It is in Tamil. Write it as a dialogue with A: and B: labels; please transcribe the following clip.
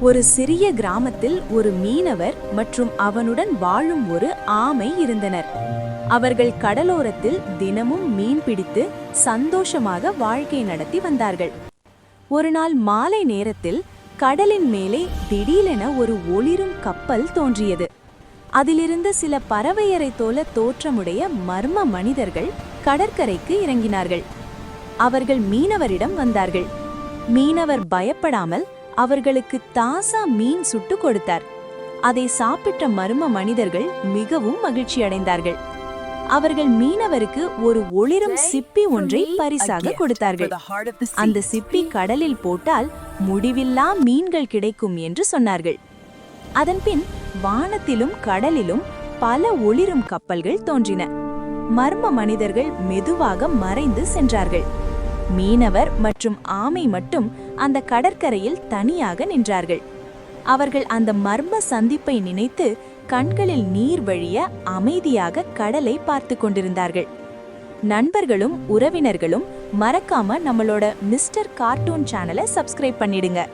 A: ஒரு சிறிய கிராமத்தில் ஒரு மீனவர் மற்றும் அவனுடன் வாழும் ஒரு ஆமை இருந்தனர். அவர்கள் கடலோரத்தில் தினமும் மீன் பிடித்து சந்தோஷமாக வாழ்க்கை நடத்தி வந்தார்கள். ஒரு நாள் மாலை நேரத்தில் கடலின் மேலே திடீரென ஒரு ஒளிரும் கப்பல் தோன்றியது. அதிலிருந்து சில பறவையரை போல தோற்றமுடைய மர்ம மனிதர்கள் கடற்கரைக்கு இறங்கினார்கள். அவர்கள் மீனவரிடம் வந்தார்கள். மீனவர் பயப்படாமல் அவர்களுக்கு தாசா மீன் சுட்டு கொடுத்தார். அதை சாப்பிட்ட மர்ம மனிதர்கள் மிகவும் மகிழ்ச்சி அடைந்தார்கள். அவர்கள் மீனவருக்கு ஒரு ஒளிரும் சிப்பி ஒன்றை பரிசாக கொடுத்தார்கள். அந்த சிப்பி கடலில் போட்டால் முடிவில்லா மீன்கள் கிடைக்கும் என்று சொன்னார்கள். அதன்பின் வானத்திலும் கடலிலும் பல ஒளிரும் கப்பல்கள் தோன்றின. மர்ம மனிதர்கள் மெதுவாக மறைந்து சென்றார்கள். மீனவர் மற்றும் ஆமை மட்டும் அந்த கடற்கரையில் தனியாக நின்றார்கள். அவர்கள் அந்த மர்ம சந்திப்பை நினைத்து கண்களில் நீர் வழிய அமைதியாக கடலை பார்த்து கொண்டிருந்தார்கள். நண்பர்களும் உறவினர்களும் மறக்காம நம்மளோட மிஸ்டர் கார்ட்டூன் சேனலை சப்ஸ்கிரைப் பண்ணிடுங்க.